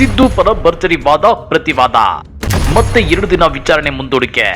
ಸಿದ್ದು ಪರ ಭರ್ಜರಿ ವಾದ ಪ್ರತಿವಾದ. ಮತ್ತೆ ಎರಡು ದಿನ ವಿಚಾರಣೆ ಮುಂದೂಡಿಕೆ.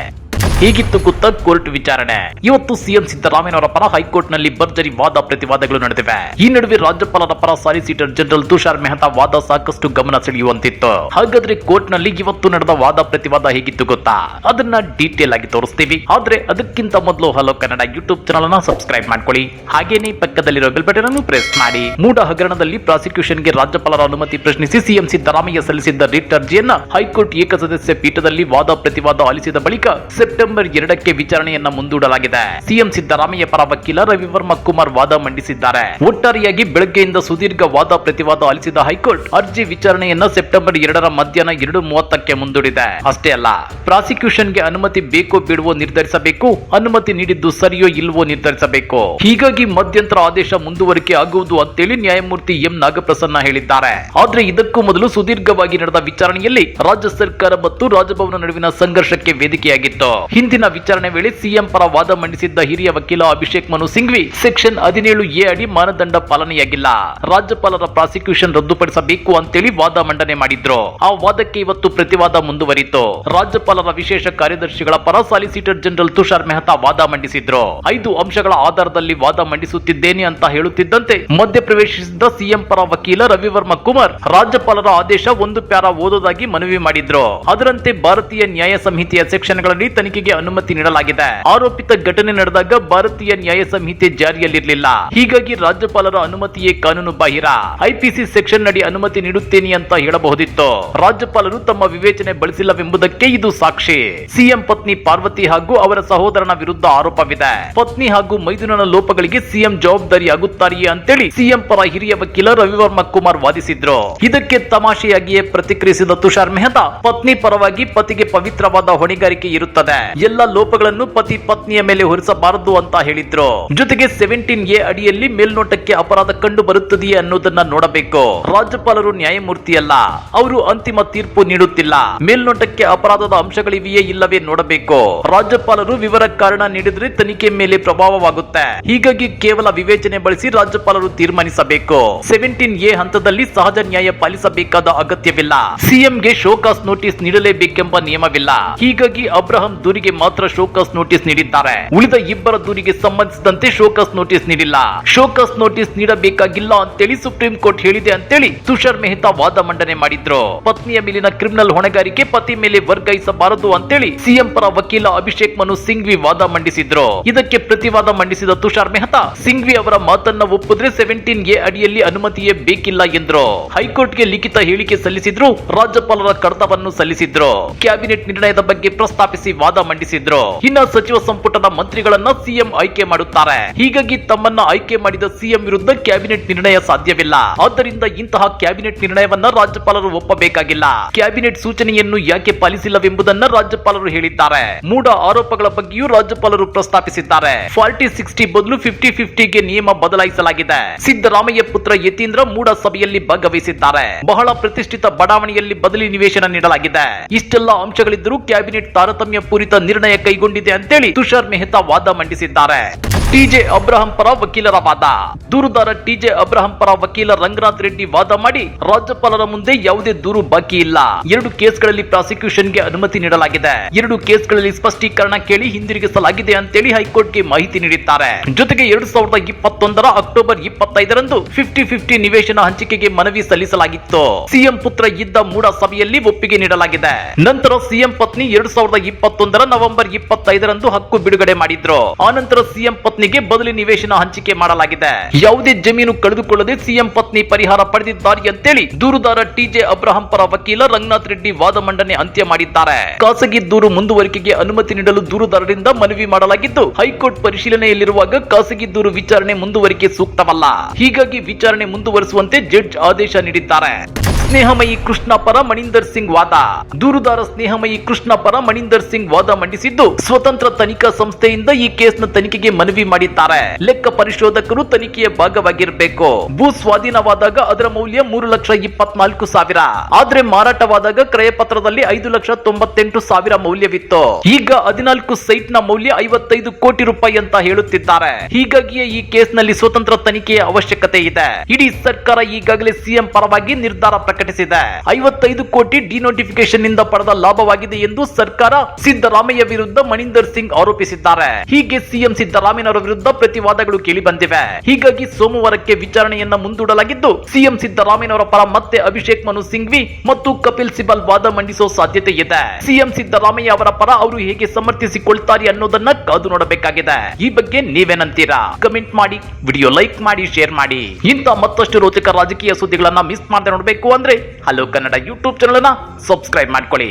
ಹೀಗಿತ್ತು ಗೊತ್ತಾ ಕೋರ್ಟ್ ವಿಚಾರಣೆ. ಇವತ್ತು ಸಿಎಂ ಸಿದ್ದರಾಮಯ್ಯನವರ ಪರ ಹೈಕೋರ್ಟ್ನಲ್ಲಿ ಭರ್ಜರಿ ವಾದ ಪ್ರತಿವಾದಗಳು ನಡೆದಿವೆ. ಈ ನಡುವೆ ರಾಜ್ಯಪಾಲರ ಪರ ಸಾಲಿಸಿಟರ್ ಜನರಲ್ ತುಷಾರ್ ಮೆಹ್ತಾ ವಾದ ಸಾಕಷ್ಟು ಗಮನ ಸೆಳೆಯುವಂತಿತ್ತು. ಹಾಗಾದ್ರೆ ಕೋರ್ಟ್ನಲ್ಲಿ ಇವತ್ತು ನಡೆದ ವಾದ ಪ್ರತಿವಾದ ಹೇಗಿತ್ತು ಗೊತ್ತಾ? ಅದನ್ನ ಡೀಟೇಲ್ ಆಗಿ ತೋರಿಸ್ತೀವಿ. ಆದ್ರೆ ಅದಕ್ಕಿಂತ ಮೊದಲು ಹಲೋ ಕನ್ನಡ ಯೂಟ್ಯೂಬ್ ಚಾನಲ್ ಅನ್ನ ಸಬ್ಸ್ಕ್ರೈಬ್ ಮಾಡ್ಕೊಳ್ಳಿ. ಹಾಗೇನೇ ಪಕ್ಕದಲ್ಲಿರೋ ಬೆಲ್ ಬಟನ್ ಅನ್ನು ಪ್ರೆಸ್ ಮಾಡಿ. ಮೂಡ ಹಗರಣದಲ್ಲಿ ಪ್ರಾಸಿಕ್ಯೂಷನ್ಗೆ ರಾಜ್ಯಪಾಲರ ಅನುಮತಿ ಪ್ರಶ್ನಿಸಿ ಸಿಎಂ ಸಿದ್ದರಾಮಯ್ಯ ಸಲ್ಲಿಸಿದ್ದ ರಿಟ್ ಅರ್ಜಿಯನ್ನ ಹೈಕೋರ್ಟ್ ಏಕಸದಸ್ಯ ಪೀಠದಲ್ಲಿ ವಾದ ಪ್ರತಿವಾದ ಆಲಿಸಿದ ಬಳಿಕ ಸೆಪ್ಟೆಂಬರ್ ಎರಡಕ್ಕೆ ವಿಚಾರಣೆಯನ್ನ ಮುಂದೂಡಲಾಗಿದೆ. ಸಿಎಂ ಸಿದ್ದರಾಮಯ್ಯ ಪರ ವಕೀಲ ರವಿವರ್ಮ ಕುಮಾರ್ ವಾದ ಮಂಡಿಸಿದ್ದಾರೆ. ಒಟ್ಟಾರೆಯಾಗಿ ಬೆಳಗ್ಗೆಯಿಂದ ಸುದೀರ್ಘ ವಾದ ಪ್ರತಿವಾದ ಆಲಿಸಿದ ಹೈಕೋರ್ಟ್ ಅರ್ಜಿ ವಿಚಾರಣೆಯನ್ನ ಸೆಪ್ಟೆಂಬರ್ ಎರಡರ ಮಧ್ಯಾಹ್ನ ಎರಡು ಮೂವತ್ತಕ್ಕೆ ಮುಂದೂಡಿದೆ. ಅಷ್ಟೇ ಅಲ್ಲ, ಪ್ರಾಸಿಕ್ಯೂಷನ್ಗೆ ಅನುಮತಿ ಬೇಕೋ ಬಿಡುವೋ ನಿರ್ಧರಿಸಬೇಕು, ಅನುಮತಿ ನೀಡಿದ್ದು ಸರಿಯೋ ಇಲ್ವೋ ನಿರ್ಧರಿಸಬೇಕು. ಹೀಗಾಗಿ ಮಧ್ಯಂತರ ಆದೇಶ ಮುಂದುವರಿಕೆ ಆಗುವುದು ಅಂತೇಳಿ ನ್ಯಾಯಮೂರ್ತಿ ಎಂ ನಾಗಪ್ರಸನ್ನ ಹೇಳಿದ್ದಾರೆ. ಆದ್ರೆ ಇದಕ್ಕೂ ಮೊದಲು ಸುದೀರ್ಘವಾಗಿ ನಡೆದ ವಿಚಾರಣೆಯಲ್ಲಿ ರಾಜ್ಯ ಸರ್ಕಾರ ಮತ್ತು ರಾಜಭವನ ನಡುವಿನ ಸಂಘರ್ಷಕ್ಕೆ ವೇದಿಕೆಯಾಗಿತ್ತು. ಹಿಂದಿನ ವಿಚಾರಣೆ ವೇಳೆ ಸಿಎಂ ಪರ ವಾದ ಮಂಡಿಸಿದ್ದ ಹಿರಿಯ ವಕೀಲ ಅಭಿಷೇಕ್ ಮನು ಸಿಂಘ್ವಿ, ಸೆಕ್ಷನ್ ಹದಿನೇಳು ಎ ಅಡಿ ಮಾನದಂಡ ಪಾಲನೆಯಾಗಿಲ್ಲ. ರಾಜ್ಯಪಾಲರ ಪ್ರಾಸಿಕ್ಯೂಷನ್ ರದ್ದುಪಡಿಸಬೇಕು ಅಂತೇಳಿ ವಾದ ಮಂಡನೆ ಮಾಡಿದ್ರು. ಆ ವಾದಕ್ಕೆ ಇವತ್ತು ಪ್ರತಿವಾದ ಮುಂದುವರಿತು. ರಾಜ್ಯಪಾಲರ ವಿಶೇಷ ಕಾರ್ಯದರ್ಶಿಗಳ ಪರ ಸಾಲಿಸಿಟರ್ ಜನರಲ್ ತುಷಾರ್ ಮೆಹ್ತಾ ವಾದ ಮಂಡಿಸಿದ್ರು. ಐದು ಅಂಶಗಳ ಆಧಾರದಲ್ಲಿ ವಾದ ಮಂಡಿಸುತ್ತಿದ್ದೇನೆ ಅಂತ ಹೇಳುತ್ತಿದ್ದಂತೆ ಮಧ್ಯಪ್ರವೇಶಿಸಿದ್ದ ಸಿಎಂ ಪರ ವಕೀಲ ರವಿವರ್ಮ ಕುಮಾರ್ ರಾಜ್ಯಪಾಲರ ಆದೇಶ ಒಂದು ಪ್ಯಾರ ಓದೋದಾಗಿ ಮನವಿ ಮಾಡಿದ್ರು. ಅದರಂತೆ ಭಾರತೀಯ ನ್ಯಾಯ ಸಂಹಿತೆಯ ಸೆಕ್ಷನ್ಗಳಲ್ಲಿ ತನಿಖೆಗೆ ಅನುಮತಿ ನೀಡಲಾಗಿದೆ. ಆರೋಪಿತ ಘಟನೆ ನಡೆದಾಗ ಭಾರತೀಯ ನ್ಯಾಯ ಸಂಹಿತೆ ಜಾರಿಯಲ್ಲಿರಲಿಲ್ಲ. ಹೀಗಾಗಿ ರಾಜ್ಯಪಾಲರ ಅನುಮತಿಯೇ ಕಾನೂನು ಬಾಹಿರ. ಐಪಿಸಿ ಸೆಕ್ಷನ್ ನಡಿ ಅನುಮತಿ ನೀಡುತ್ತೇನೆ ಅಂತ ಹೇಳಬಹುದಿತ್ತು. ರಾಜ್ಯಪಾಲರು ತಮ್ಮ ವಿವೇಚನೆ ಬಳಸಿಲ್ಲವೆಂಬುದಕ್ಕೆ ಇದು ಸಾಕ್ಷಿ. ಸಿಎಂ ಪತ್ನಿ ಪಾರ್ವತಿ ಹಾಗೂ ಅವರ ಸಹೋದರನ ವಿರುದ್ಧ ಆರೋಪವಿದೆ. ಪತ್ನಿ ಹಾಗೂ ಮೈದುನನ ಲೋಪಗಳಿಗೆ ಸಿಎಂ ಜವಾಬ್ದಾರಿ ಆಗುತ್ತಾರೆಯೇ ಅಂತೇಳಿ ಸಿಎಂ ಪರ ಹಿರಿಯ ವಕೀಲ ರವಿವರ್ಮ ಕುಮಾರ್ ವಾದಿಸಿದ್ರು. ಇದಕ್ಕೆ ತಮಾಷೆಯಾಗಿಯೇ ಪ್ರತಿಕ್ರಿಯಿಸಿದ ತುಷಾರ್ ಮೆಹ್ತಾ, ಪತ್ನಿ ಪರವಾಗಿ ಪತಿಗೆ ಪವಿತ್ರವಾದ ಹೊಣೆಗಾರಿಕೆ ಇರುತ್ತದೆ. ಎಲ್ಲ ಲೋಪಗಳನ್ನು ಪತಿ ಪತ್ನಿಯ ಮೇಲೆ ಹೊರಿಸಬಾರದು ಅಂತ ಹೇಳಿದ್ರು. ಜೊತೆಗೆ ಸೆವೆಂಟೀನ್ ಎ ಅಡಿಯಲ್ಲಿ ಮೇಲ್ನೋಟಕ್ಕೆ ಅಪರಾಧ ಕಂಡು ಬರುತ್ತದೆಯೇ ಅನ್ನೋದನ್ನ ನೋಡಬೇಕು. ರಾಜ್ಯಪಾಲರು ನ್ಯಾಯಮೂರ್ತಿಯಲ್ಲ, ಅವರು ಅಂತಿಮ ತೀರ್ಪು ನೀಡುತ್ತಿಲ್ಲ. ಮೇಲ್ನೋಟಕ್ಕೆ ಅಪರಾಧದ ಅಂಶಗಳಿವೆಯೇ ಇಲ್ಲವೇ ನೋಡಬೇಕು. ರಾಜ್ಯಪಾಲರು ವಿವರ ಕಾರಣ ನೀಡಿದ್ರೆ ತನಿಖೆ ಮೇಲೆ ಪ್ರಭಾವವಾಗುತ್ತೆ. ಹೀಗಾಗಿ ಕೇವಲ ವಿವೇಚನೆ ಬಳಸಿ ರಾಜ್ಯಪಾಲರು ತೀರ್ಮಾನಿಸಬೇಕು. ಸೆವೆಂಟೀನ್ ಎ ಹಂತದಲ್ಲಿ ಸಹಜ ನ್ಯಾಯ ಪಾಲಿಸಬೇಕಾದ ಅಗತ್ಯವಿಲ್ಲ. ಸಿಎಂಗೆ ಶೋಕಾಸ್ ನೋಟಿಸ್ ನೀಡಲೇಬೇಕೆಂಬ ನಿಯಮವಿಲ್ಲ. ಹೀಗಾಗಿ ಅಬ್ರಹಂ ದೂರಿಗೆ ಮಾತ್ರ ಶೋಕಾಸ್ ನೋಟಿಸ್ ನೀಡಿದ್ದಾರೆ. ಉಳಿದ ಇಬ್ಬರ ದೂರಿಗೆ ಸಂಬಂಧಿಸಿದಂತೆ ಶೋಕಾಸ್ ನೋಟಿಸ್ ನೀಡಿಲ್ಲ. ಶೋಕಾಸ್ ನೋಟಿಸ್ ನೀಡಬೇಕಾಗಿಲ್ಲ ಅಂತೇಳಿ ಸುಪ್ರೀಂ ಕೋರ್ಟ್ ಹೇಳಿದೆ ಅಂತೇಳಿ ತುಷಾರ್ ಮೆಹ್ತಾ ವಾದ ಮಂಡನೆ ಮಾಡಿದ್ರು. ಪತ್ನಿಯ ಮೇಲಿನ ಕ್ರಿಮಿನಲ್ ಹೊಣೆಗಾರಿಕೆ ಪತಿ ಮೇಲೆ ವರ್ಗಾಯಿಸಬಾರದು ಅಂತೇಳಿ ಸಿಎಂ ಪರ ವಕೀಲ ಅಭಿಷೇಕ್ ಮನು ಸಿಂಘ್ವಿ ವಾದ ಮಂಡಿಸಿದ್ರು. ಇದಕ್ಕೆ ಪ್ರತಿವಾದ ಮಂಡಿಸಿದ ತುಷಾರ್ ಮೆಹ್ತಾ, ಸಿಂಘ್ವಿ ಅವರ ಮಾತನ್ನ ಒಪ್ಪಿದ್ರೆ ಸೆವೆಂಟೀನ್ ಎ ಅಡಿಯಲ್ಲಿ ಅನುಮತಿಯೇ ಬೇಕಿಲ್ಲ ಎಂದ್ರು. ಹೈಕೋರ್ಟ್ಗೆ ಲಿಖಿತ ಹೇಳಿಕೆ ಸಲ್ಲಿಸಿದ್ರು ರಾಜ್ಯಪಾಲರ ಕಡತವನ್ನು ಸಲ್ಲಿಸಿದ್ರು. ಕ್ಯಾಬಿನೆಟ್ ನಿರ್ಣಯದ ಬಗ್ಗೆ ಪ್ರಸ್ತಾಪಿಸಿ ವಾದ ಮಂಡಿಸಿದ್ರು. ಇನ್ನ ಸಚಿವ ಸಂಪುಟದ ಮಂತ್ರಿಗಳನ್ನ ಸಿಎಂ ಆಯ್ಕೆ ಮಾಡುತ್ತಾರೆ. ಹೀಗಾಗಿ ತಮ್ಮನ್ನ ಆಯ್ಕೆ ಮಾಡಿದ ಸಿಎಂ ವಿರುದ್ಧ ಕ್ಯಾಬಿನೆಟ್ ನಿರ್ಣಯ ಸಾಧ್ಯವಿಲ್ಲ. ಆದ್ದರಿಂದ ಇಂತಹ ಕ್ಯಾಬಿನೆಟ್ ನಿರ್ಣಯವನ್ನ ರಾಜ್ಯಪಾಲರು ಒಪ್ಪಬೇಕಾಗಿಲ್ಲ. ಕ್ಯಾಬಿನೆಟ್ ಸೂಚನೆಯನ್ನು ಯಾಕೆ ಪಾಲಿಸಿಲ್ಲವೆಂಬುದನ್ನ ರಾಜ್ಯಪಾಲರು ಹೇಳಿದ್ದಾರೆ. ಮೂಢ ಆರೋಪಗಳ ಬಗ್ಗೆಯೂ ರಾಜ್ಯಪಾಲರು ಪ್ರಸ್ತಾಪಿಸಿದ್ದಾರೆ. ಫಾರ್ಟಿ ಸಿಕ್ಸ್ಟಿ ಬದಲು ಫಿಫ್ಟಿ ಫಿಫ್ಟಿಗೆ ನಿಯಮ ಬದಲಾಯಿಸಲಾಗಿದೆ. ಸಿದ್ದರಾಮಯ್ಯ ಪುತ್ರ ಯತೀಂದ್ರ ಮೂಢ ಸಭೆಯಲ್ಲಿ ಭಾಗವಹಿಸಿದ್ದಾರೆ. ಬಹಳ ಪ್ರತಿಷ್ಠಿತ ಬಡಾವಣೆಯಲ್ಲಿ ಬದಲಿ ನಿವೇಶನ ನೀಡಲಾಗಿದೆ. ಇಷ್ಟೆಲ್ಲ ಅಂಶಗಳಿದ್ದರೂ ಕ್ಯಾಬಿನೆಟ್ ತಾರತಮ್ಯ ಪೂರಿತ ನಿರ್ಣಯ ಕೈಗೊಂಡಿದೆ ಅಂತೇಳಿ ತುಷಾರ್ ಮೆಹ್ತಾ ವಾದ ಮಂಡಿಸಿದ್ದಾರೆ. ಟಿಜೆ ಅಬ್ರಹಂ ಪರ ವಕೀಲರ ವಾದ. ದೂರುದಾರ ಟಿಜೆ ಅಬ್ರಹಂ ಪರ ವಕೀಲ ರಂಗನಾಥ್ ರೆಡ್ಡಿ ವಾದ ಮಾಡಿ ರಾಜ್ಯಪಾಲರ ಮುಂದೆ ಯಾವುದೇ ದೂರು ಬಾಕಿ ಇಲ್ಲ. ಎರಡು ಕೇಸ್ಗಳಲ್ಲಿ ಪ್ರಾಸಿಕ್ಯೂಷನ್ಗೆ ಅನುಮತಿ ನೀಡಲಾಗಿದೆ. ಎರಡು ಕೇಸ್ಗಳಲ್ಲಿ ಸ್ಪಷ್ಟೀಕರಣ ಕೇಳಿ ಹಿಂದಿರುಗಿಸಲಾಗಿದೆ ಅಂತೇಳಿ ಹೈಕೋರ್ಟ್ಗೆ ಮಾಹಿತಿ ನೀಡಿದ್ದಾರೆ. ಜೊತೆಗೆ ಎರಡ್ ಸಾವಿರದ ಇಪ್ಪತ್ತೊಂದರ ಅಕ್ಟೋಬರ್ ಇಪ್ಪತ್ತೈದರಂದು ಫಿಫ್ಟಿ ಫಿಫ್ಟಿ ನಿವೇಶನ ಹಂಚಿಕೆಗೆ ಮನವಿ ಸಲ್ಲಿಸಲಾಗಿತ್ತು. ಸಿಎಂ ಪುತ್ರ ಇದ್ದ ಮೂಡ ಸಭೆಯಲ್ಲಿ ಒಪ್ಪಿಗೆ ನೀಡಲಾಗಿದೆ. ನಂತರ ಸಿಎಂ ಪತ್ನಿ ಎರಡ್ ಸಾವಿರದ ಇಪ್ಪತ್ತೊಂದರ ನವೆಂಬರ್ ಇಪ್ಪತ್ತೈದರಂದು ಹಕ್ಕು ಬಿಡುಗಡೆ ಮಾಡಿದ್ರು. ಆನಂತರ ಸಿಎಂ ಪತ್ನಿಗೆ ಬದಲಿ ನಿವೇಶನ ಹಂಚಿಕೆ ಮಾಡಲಾಗಿದೆ. ಯಾವುದೇ ಜಮೀನು ಕಳೆದುಕೊಳ್ಳದೆ ಸಿಎಂ ಪತ್ನಿ ಪರಿಹಾರ ಪಡೆದಿದ್ದಾರೆ ಅಂತೇಳಿ ದೂರುದಾರ ಟಿಜೆ ಅಬ್ರಹಂ ಪರ ವಕೀಲ ರಂಗನಾಥ್ ರೆಡ್ಡಿ ವಾದ ಮಂಡನೆ ಅಂತ್ಯ ಮಾಡಿದ್ದಾರೆ. ಖಾಸಗಿ ದೂರು ಮುಂದುವರಿಕೆಗೆ ಅನುಮತಿ ನೀಡಲು ದೂರುದಾರರಿಂದ ಮನವಿ ಮಾಡಲಾಗಿದ್ದು, ಹೈಕೋರ್ಟ್ ಪರಿಶೀಲನೆಯಲ್ಲಿರುವಾಗ ಖಾಸಗಿ ದೂರು ವಿಚಾರಣೆ ಮುಂದುವರಿಕೆ ಸೂಕ್ತವಲ್ಲ. ಹೀಗಾಗಿ ವಿಚಾರಣೆ ಮುಂದುವರಿಸುವಂತೆ ಜಡ್ಜ್ ಆದೇಶ ನೀಡಿದ್ದಾರೆ. ಸ್ನೇಹಮಯಿ ಕೃಷ್ಣ ಪರ ಮಣಿಂದರ್ ಸಿಂಗ್ ವಾದ. ದೂರುದಾರ ಸ್ನೇಹಮಯಿ ಕೃಷ್ಣ ಪರ ಮಣಿಂದರ್ ಸಿಂಗ್ ವಾದ ಮಂಡಿಸಿದ್ದು ಸ್ವತಂತ್ರ ತನಿಖಾ ಸಂಸ್ಥೆಯಿಂದ ಈ ಕೇಸ್ನ ತನಿಖೆಗೆ ಮನವಿ ಮಾಡಿದ್ದಾರೆ. ಲೆಕ್ಕ ಪರಿಶೋಧಕರು ತನಿಖೆಯ ಭಾಗವಾಗಿರಬೇಕು. ಭೂ ಸ್ವಾಧೀನವಾದಾಗ ಅದರ ಮೌಲ್ಯ ಮೂರು ಲಕ್ಷ ಇಪ್ಪತ್ನಾಲ್ಕು ಸಾವಿರ. ಆದ್ರೆ ಮಾರಾಟವಾದಾಗ ಕ್ರಯ ಪತ್ರದಲ್ಲಿ ಐದು ಲಕ್ಷ ತೊಂಬತ್ತೆಂಟು ಸಾವಿರ ಮೌಲ್ಯವಿತ್ತು. ಈಗ ಹದಿನಾಲ್ಕು ಸೈಟ್ನ ಮೌಲ್ಯ ಐವತ್ತೈದು ಕೋಟಿ ರೂಪಾಯಿ ಅಂತ ಹೇಳುತ್ತಿದ್ದಾರೆ. ಹೀಗಾಗಿಯೇ ಈ ಕೇಸ್ನಲ್ಲಿ ಸ್ವತಂತ್ರ ತನಿಖೆಯ ಅವಶ್ಯಕತೆ ಇದೆ. ಇಡೀ ಸರ್ಕಾರ ಈಗಾಗಲೇ ಸಿಎಂ ಪರವಾಗಿ ನಿರ್ಧಾರ ಪ್ರಕಟಿಸಿದೆ. ಐವತ್ತೈದು ಕೋಟಿ ಡಿನೋಟಿಫಿಕೇಶನ್ನಿಂದ ಪಡೆದ ಲಾಭವಾಗಿದೆ ಎಂದು ಸರ್ಕಾರ ಸಿದ್ದರಾಮಯ್ಯ ವಿರುದ್ಧ ಮಣಿಂದರ್ ಸಿಂಗ್ ಆರೋಪಿಸಿದ್ದಾರೆ. ಹೀಗೆ ಸಿಎಂ ಸಿದ್ದರಾಮಯ್ಯನವರ ವಿರುದ್ಧ ಪ್ರತಿವಾದಗಳು ಕೇಳಿ ಬಂದಿವೆ. ಹೀಗಾಗಿ ಸೋಮವಾರಕ್ಕೆ ವಿಚಾರಣೆಯನ್ನ ಮುಂದೂಡಲಾಗಿದ್ದು, ಸಿಎಂ ಸಿದ್ದರಾಮಯ್ಯನವರ ಪರ ಮತ್ತೆ ಅಭಿಷೇಕ್ ಮನು ಸಿಂಘ್ವಿ ಮತ್ತು ಕಪಿಲ್ ಸಿಬಲ್ ವಾದ ಮಂಡಿಸೋ ಸಾಧ್ಯತೆ ಇದೆ. ಸಿಎಂ ಸಿದ್ದರಾಮಯ್ಯ ಅವರ ಪರ ಅವರು ಹೇಗೆ ಸಮರ್ಥಿಸಿಕೊಳ್ತಾರೆ ಅನ್ನೋದನ್ನ ಕಾದು ನೋಡಬೇಕಾಗಿದೆ. ಈ ಬಗ್ಗೆ ನೀವೇನಂತೀರಾ? ಕಮೆಂಟ್ ಮಾಡಿ, ವಿಡಿಯೋ ಲೈಕ್ ಮಾಡಿ, ಶೇರ್ ಮಾಡಿ. ಇಂಥ ಮತ್ತಷ್ಟು ರೋಚಕ ರಾಜಕೀಯ ಸುದ್ದಿಗಳನ್ನ ಮಿಸ್ ಮಾಡದೆ ನೋಡಬೇಕು ಅಂದ್ರೆ ಹಲೋ ಕನ್ನಡ ಯೂಟ್ಯೂಬ್ ಚಾನಲ್ ಅನ್ನ ಸಬ್ಸ್ಕ್ರೈಬ್ ಮಾಡ್ಕೊಳ್ಳಿ.